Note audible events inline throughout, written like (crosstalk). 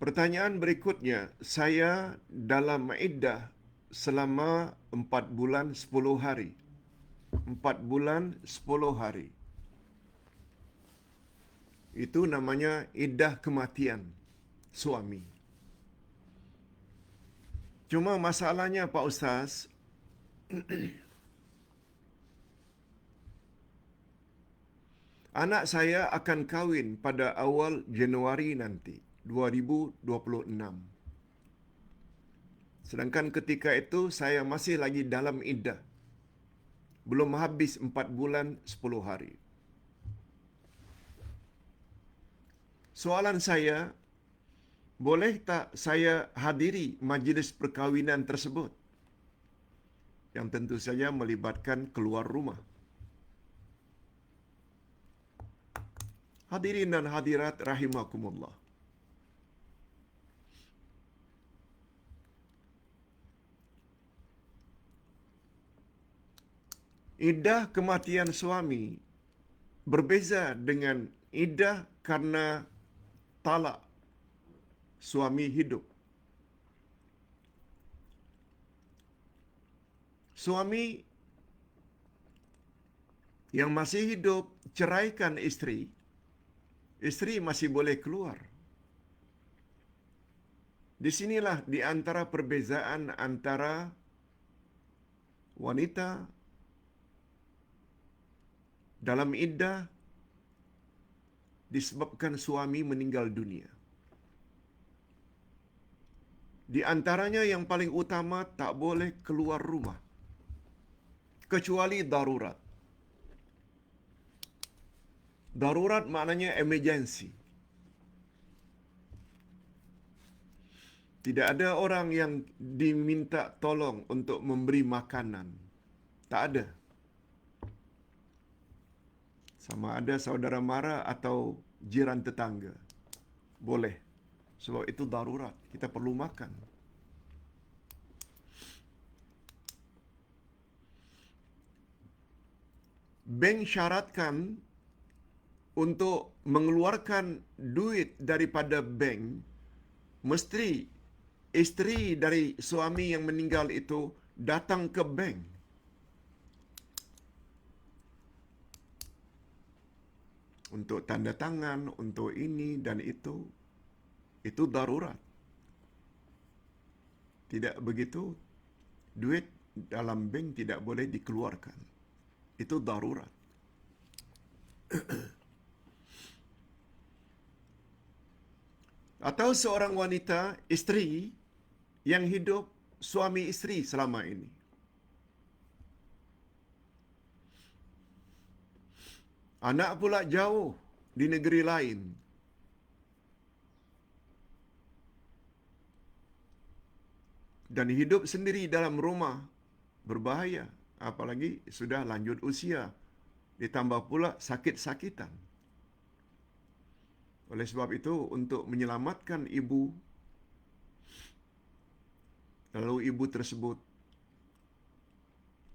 Pertanyaan berikutnya, saya dalam iddah selama empat bulan sepuluh hari. Empat bulan sepuluh hari. Itu namanya iddah kematian suami. Cuma masalahnya Pak Ustaz, (clears throat) anak saya akan kahwin pada awal Januari nanti, 2026. Sedangkan ketika itu saya masih lagi dalam iddah. Belum habis empat bulan sepuluh hari. Soalan saya, boleh tak saya hadiri majlis perkahwinan tersebut? Yang tentu saja melibatkan keluar rumah. Hadirin dan hadirat rahimakumullah. Iddah kematian suami berbeza dengan iddah karena talak suami hidup. Suami yang masih hidup ceraikan istri, istri masih boleh keluar. Di sinilah di antara perbezaan antara wanita dalam iddah disebabkan suami meninggal dunia. Di antaranya yang paling utama tak boleh keluar rumah kecuali darurat. Darurat maknanya emergency. Tidak ada orang yang diminta tolong untuk memberi makanan. Tak ada. Sama ada saudara mara atau jiran tetangga. Boleh. Sebab itu darurat. Kita perlu makan. Bank syaratkan untuk mengeluarkan duit daripada bank mesti isteri dari suami yang meninggal itu datang ke bank untuk tanda tangan, untuk ini dan itu. Itu darurat. Tidak begitu, duit dalam bank tidak boleh dikeluarkan. Itu darurat. (clears throat) Atau seorang wanita, isteri yang hidup suami isteri selama ini. Anak pula jauh di negeri lain. Dan hidup sendiri dalam rumah berbahaya. Apalagi sudah lanjut usia. Ditambah pula sakit-sakitan. Oleh sebab itu, untuk menyelamatkan ibu, lalu ibu tersebut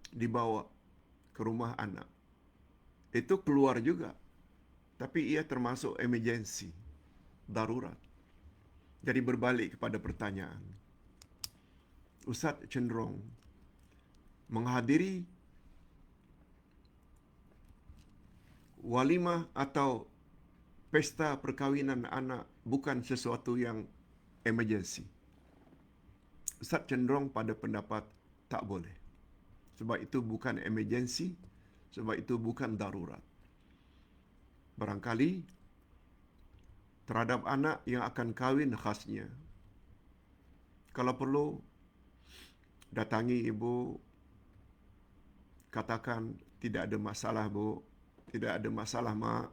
dibawa ke rumah anak itu keluar juga. Tapi ia termasuk emergency, darurat. Jadi berbalik kepada pertanyaan. Ustaz cenderung menghadiri walimah atau pesta perkahwinan anak bukan sesuatu yang emergency. Ustaz cenderung pada pendapat tak boleh. Sebab itu bukan emergency, sebab itu bukan darurat. Barangkali terhadap anak yang akan kahwin khasnya. Kalau perlu, datangi ibu, katakan tidak ada masalah bu, tidak ada masalah mak,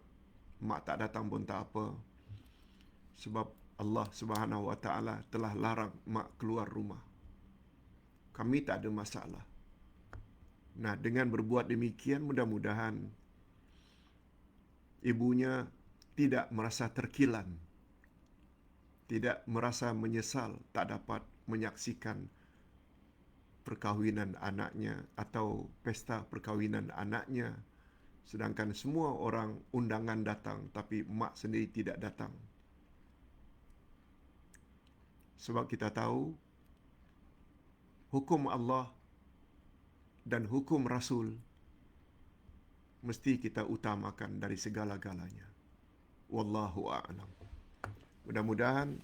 mak tak datang pun tak apa. Sebab Allah Subhanahu Wa Taala telah larang mak keluar rumah. Kami tak ada masalah. Nah, dengan berbuat demikian mudah-mudahan ibunya tidak merasa terkilan. Tidak merasa menyesal tak dapat menyaksikan perkahwinan anaknya atau pesta perkahwinan anaknya sedangkan semua orang undangan datang tapi mak sendiri tidak datang. Sebab kita tahu hukum Allah dan hukum Rasul mesti kita utamakan dari segala-galanya. Wallahu a'lam. Mudah-mudahan